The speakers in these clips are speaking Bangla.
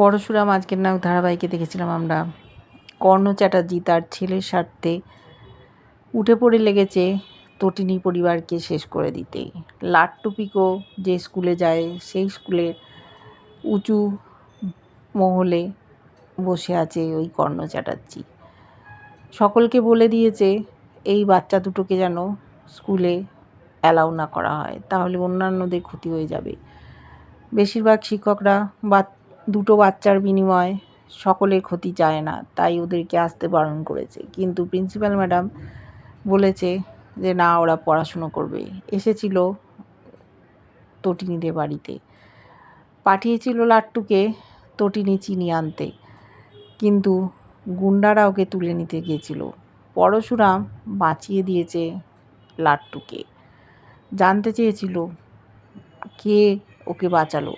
পরশুরাম আজকের নায়ক ধারাবাহিকে দেখেছিলাম আমরা। কর্ণ চ্যাটার্জি তার ছেলের স্বার্থে উঠে পড়ে লেগেছে তটিনী পরিবারকে শেষ করে দিতে। লাট্টুপিকো যে স্কুলে যায়, সেই স্কুলের উঁচু মহলে বসে আছে ওই কর্ণ চ্যাটার্জি। সকলকে বলে দিয়েছে, এই বাচ্চা দুটোকে যেন স্কুলে অ্যালাউ না করা হয়, তাহলে অন্যান্যদের ক্ষতি হয়ে যাবে। বেশিরভাগ শিক্ষকরা বা দুটো বাচ্চার বিনিময়ে সকলের ক্ষতি চায় না, তাই ওদেরকে আসতে বারণ করেছে। কিন্তু প্রিন্সিপাল ম্যাডাম বলেছে যে, না, ওরা পড়াশুনো করবে। এসেছিল তটিনীদের বাড়িতে। পাঠিয়েছিল লাট্টুকে তটিনী চিনি আনতে। কিন্তু গুন্ডারা ওকে তুলে নিতে গিয়েছিল। পরশুরাম বাঁচিয়ে দিয়েছে লাট্টুকে। জানতে চেয়েছিল কে ওকে বাঁচালো।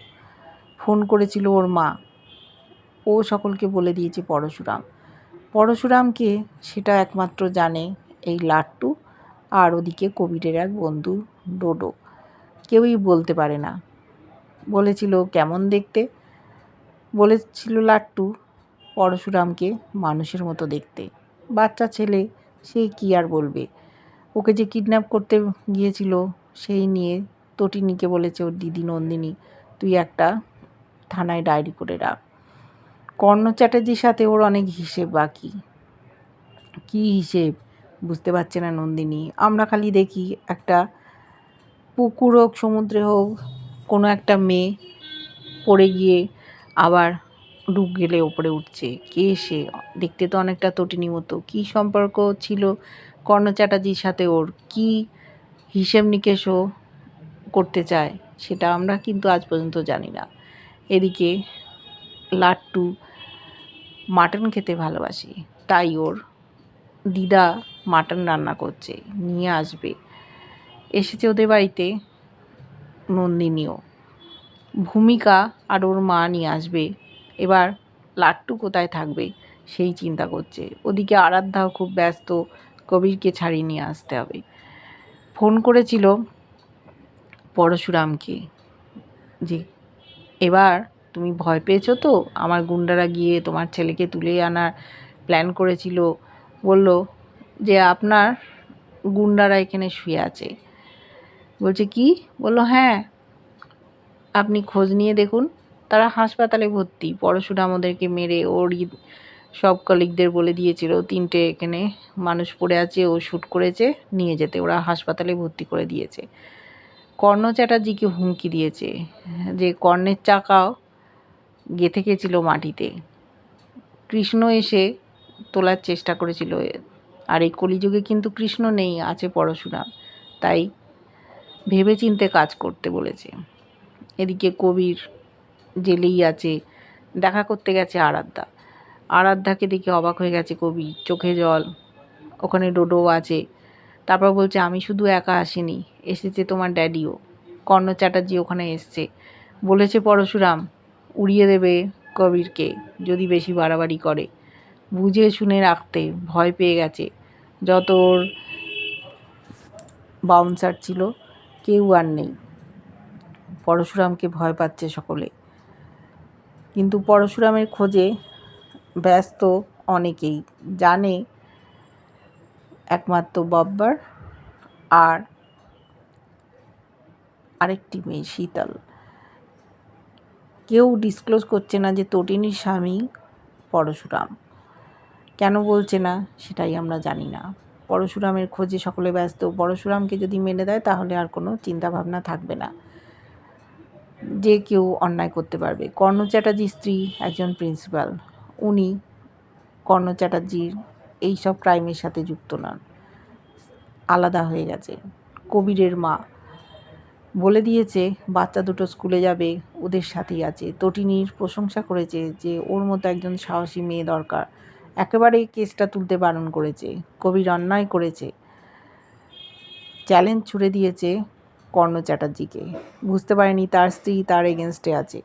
ফোন করেছিল ওর মা। ও সকলকে বলে দিয়েছে পরশুরাম। পরশুরামকে সেটা একমাত্র জানে এই লাট্টু আর ওদিকে কবিরের এক বন্ধু ডোডো। কেউই বলতে পারে না। বলেছিল, কেমন দেখতে? বলেছিল লাট্টু, পরশুরামকে মানুষের মতো দেখতে। বাচ্চা ছেলে, সে কি আর বলবে? ওকে যে কিডন্যাপ করতে গিয়েছিল, সেই নিয়ে তটিনীকে বলেছে ওর দিদি নন্দিনী, তুই একটা থানায় ডায়েরি করে রাখ। কর্ণ চ্যাটার্জির সাথে ওর অনেক হিসেব বাকি। কী হিসেব? বুঝতে পারছে না নন্দিনী। আমরা খালি দেখি একটা পুকুর হোক সমুদ্রে হোক, কোনো একটা মেয়ে পড়ে গিয়ে আবার ডুব গেলে ওপরে উঠছে। কে সে? দেখতে তো অনেকটা তটিনী মতো। কী সম্পর্ক ছিল কর্ণ চ্যাটার্জির সাথে ওর? কী হিসেব নিকেশও করতে চায়? সেটা আমরা কিন্তু আজ পর্যন্ত জানি না। এদিকে লাট্টু মাটন খেতে ভালোবাসে, তাই ওর দিদা মাটন রান্না করছে, নিয়ে আসবে। এসেছে ওদের বাড়িতে নন্দিনীও। ভূমিকা আর ওর মা নিয়ে আসবে। এবার লাট্টু কোথায় থাকবে সেই চিন্তা করছে। ওদিকে আরাধ্যাও খুব ব্যস্ত, কবিরকে ছাড়িয়ে নিয়ে আসতে হবে। ফোন করেছিল পরশুরামকে যে এবার তুমি ভয় পেয়েছ তো? আমার গুন্ডারা গিয়ে তোমার ছেলেকে তুলে আনার প্ল্যান করেছিল। বলল যে আপনার গুন্ডারা এখানে শুয়ে আছে। বলছে, কি? বলল হ্যাঁ আপনি খোঁজ নিয়ে দেখুন। তারা হাসপাতালে ভর্তি। পরশুরাম ওদেরকে মেরে ওরই সব কলিগদের বলে দিয়েছিল। তিনটে এখানে মানুষ পড়ে আছে, ও শ্যুট করেছে, নিয়ে যেতে। ওরা হাসপাতালে ভর্তি করে দিয়েছে। কর্ণ চ্যাটার্জিকে হুমকি দিয়েছে, যে কর্ণের চাকাও গেঁথে গেছিল মাটিতে। কৃষ্ণ এসে তোলার চেষ্টা করেছিল। আর এই কলিযুগে কিন্তু কৃষ্ণ নেই, আছে পরশুরাম। তাই ভেবে চিনতে কাজ করতে বলেছে। এদিকে কবির জেলেই আছে, দেখা করতে গেছে আরাধ্যা। আরাধ্যাকে দেখে অবাক হয়ে গেছে কবি, চোখে জল, ওখানে ডোডো আছে। তারপর বলছে, আমি শুধু একা আসিনি, এসেছে তোমার ড্যাডিও। কর্ণ চ্যাটার্জি ওখানে এসছে। বলেছে পরশুরাম, উড়িয়ে দেবে কবিরকে, যদি বেশি বাড়াবাড়ি করে। বুঝে শুনে রাখতে ভয় পেয়ে গেছে। যত ওর বাউন্সার ছিল, কেউ আর নেই। পরশুরামকে ভয় পাচ্ছে সকলে। কিন্তু পরশুরামের খোঁজে ব্যস্ত অনেকেই। জানে একমাত্র বব্বার আর আরেকটি মেয়ে, শীতল। কেউ ডিসক্লোজ করছে না যে তটিনীর স্বামী পরশুরাম। কেন বলছে না সেটাই আমরা জানি না। পরশুরামের খোঁজে সকলে ব্যস্ত। পরশুরামকে যদি মেনে দেয় তাহলে আর কোনো চিন্তাভাবনা থাকবে না। যে কেউ অন্যায় করতে পারবে। কর্ণ চ্যাটার্জির স্ত্রী একজন প্রিন্সিপাল। উনি কর্ণ চ্যাটার্জির এইসব ক্রাইমের সাথে যুক্ত নন। আলাদা হয়ে গেছে। কবিরের মা বলে দিয়েছে, বাচ্চা দুটো স্কুলে যাবে, ওদের সাথেই আছে। তটিনীর প্রশংসা করেছে যে, ওর মতো একজন সাহসী মেয়ে দরকার। একেবারে কেসটা তুলতে বারণ করেছে। কবির অন্যায় করেছে। চ্যালেঞ্জ ছুড়ে দিয়েছে কর্ণ চ্যাটার্জিকে। বুঝতে পারেনি তার স্ত্রী তার এগেনস্টে আছে।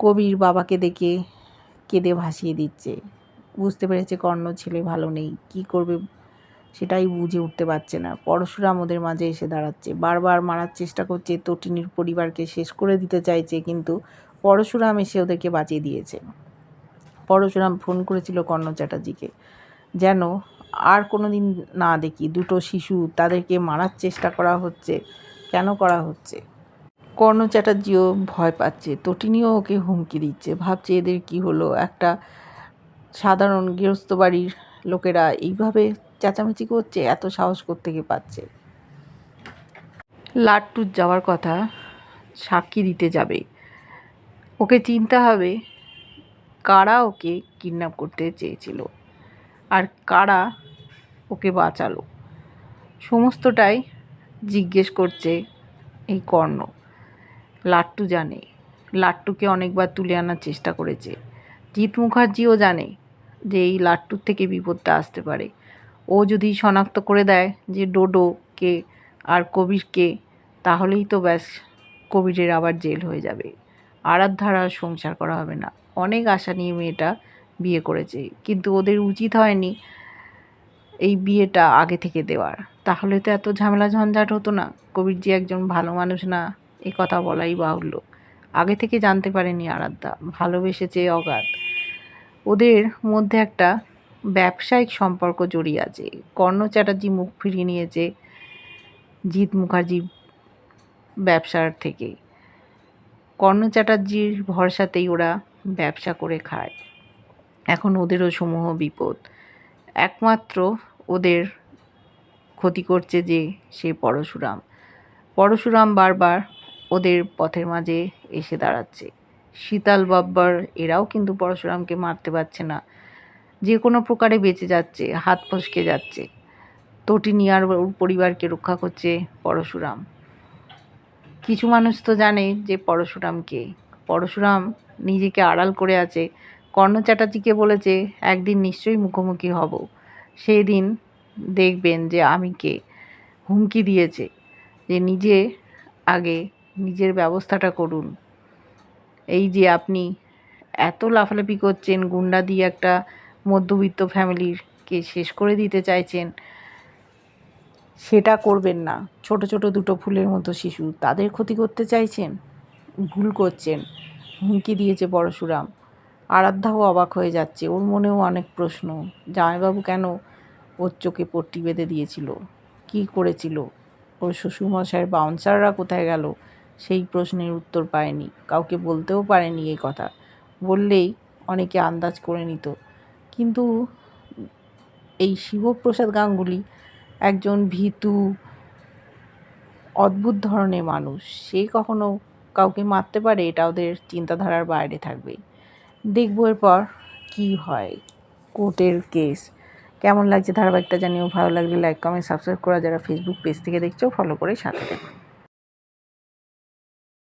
কবির বাবাকে দেখে কেঁদে ভাসিয়ে দিচ্ছে। বুঝতে পেরেছে কর্ণ ছেলে ভালো নেই, কি করবে সেটাই বুঝে উঠতে পারছে না। পরশুরাম ওদের মাঝে এসে দাঁড়াচ্ছে, বারবার মারার চেষ্টা করছে, তটিনীর পরিবারকে শেষ করে দিতে চাইছে, কিন্তু পরশুরাম এসে ওদেরকে বাঁচিয়ে দিয়েছে। পরশুরাম ফোন করেছিল কর্ণ চ্যাটার্জিকে, যেন আর কোনো দিন না দেখি দুটো শিশু তাদেরকে মারার চেষ্টা করা হচ্ছে, কেন করা হচ্ছে? কর্ণ চ্যাটার্জিও ভয় পাচ্ছে, তটিনীও ওকে হুমকি দিচ্ছে, ভাবছে এদের কি হলো, একটা সাধারণ গৃহস্থ বাড়ির লোকেরা এইভাবে চেঁচামেচি করছে, এত সাহস থেকে পাচ্ছে লাট্টুর যাওয়ার কথা সাক্ষী দিতে যাবে। ওকে চিনতে হবে কারা ওকে কিডন্যাপ করতে চেয়েছিল আর কারা ওকে বাঁচালো। সমস্তটাই জিজ্ঞেস করছে এই কর্ণ। লাট্টু জানে, লাট্টুকে অনেকবার তুলে আনার চেষ্টা করেছে। জিৎ মুখার্জিও জানে যে এই লাট্টুর থেকে বিপদটা আসতে পারে। ও যদি শনাক্ত করে দেয় যে ডোডোকে আর কবিরকে, তাহলেই তো ব্যাস কবিরের আবার জেল হয়ে যাবে। আরাধ্যার আর সংসার করা হবে না। অনেক আশা নিয়ে মেয়েটা বিয়ে করেছে, কিন্তু ওদের উচিত হয়নি এই বিয়েটা আগে থেকে দেওয়ার। তাহলে তো এত ঝামেলা ঝঞ্ঝাট হতো না। কবিরজি একজন ভালো মানুষ না, এ কথা বলাই বাহুল্য। আগে থেকে জানতে পারেনি আরাধ্যা, ভালোবেসেছে অগাধ। ওদের মধ্যে একটা ব্যবসায়িক সম্পর্ক জড়িয়ে আছে। কর্ণ চ্যাটার্জি মুখ ফিরিয়ে নিয়েছে জিৎ মুখার্জি ব্যবসার থেকে। কর্ণ চ্যাটার্জির ভরসাতেই ওরা ব্যবসা করে খায়। এখন ওদেরও সমূহ বিপদ। একমাত্র ওদের ক্ষতি করছে যে সে পরশুরাম। পরশুরাম বারবার ওদের পথের মাঝে এসে দাঁড়াচ্ছে। শীতাল বাব্বার, এরাও কিন্তু পরশুরামকে মারতে পারছে না। যে কোনো প্রকারে বেঁচে যাচ্ছে, হাত ফসকে যাচ্ছে। তটিনিয়ার পরিবারকে রক্ষা করছে পরশুরাম। কিছু মানুষ তো জানে যে পরশুরামকে। পরশুরাম নিজেকে আড়াল করে আছে। কর্ণ চ্যাটার্জিকে বলেছে, একদিন নিশ্চয়ই মুখোমুখি হব। সেই দিন দেখবেন যে আমি কে। হুমকি দিয়েছে যে নিজে আগে নিজের ব্যবস্থাটা করুন। এই যে আপনি এত লাফালাফি করছেন, গুন্ডা দিয়ে একটা মধ্যবিত্ত ফ্যামিলিরকে শেষ করে দিতে চাইছেন, সেটা করবেন না। ছোট ছোট দুটো ফুলের মতো শিশু, তাদের ক্ষতি করতে চাইছেন? ভুল করছেন। হুমকি দিয়েছে পরশুরাম। আরাধ্যাও অবাক হয়ে যাচ্ছে। ওর মনেও অনেক প্রশ্ন। জামাইবাবু কেন ওর চোখে পট্টি বেঁধে দিয়েছিল? কি করেছিল? ওর শ্বশুরমশাইয়ের বাউন্সাররা কোথায় গেল? সেই প্রশ্নের উত্তর পায়নি কাউকে বলতেও পারেনি এই কথা। বললেই অনেকে আন্দাজ করে নিত। কিন্তু এই শিবপ্রসাদ গাঙ্গুলি একজন ভীতু, অদ্ভুত ধরনের মানুষ। সে কখনো কাউকে মারতে পারে, এটা ওদের চিন্তাধারার বাইরে থাকবে। দেখব এরপর কী হয় কোর্টের কেস। কেমন লাগছে ধারাবাহিকটা জানিও। ভালো লাগলে লাইক কমেন্ট সাবস্ক্রাইব করা। যারা ফেসবুক পেজ থেকে দেখছ ফলো করে সাথে দেখো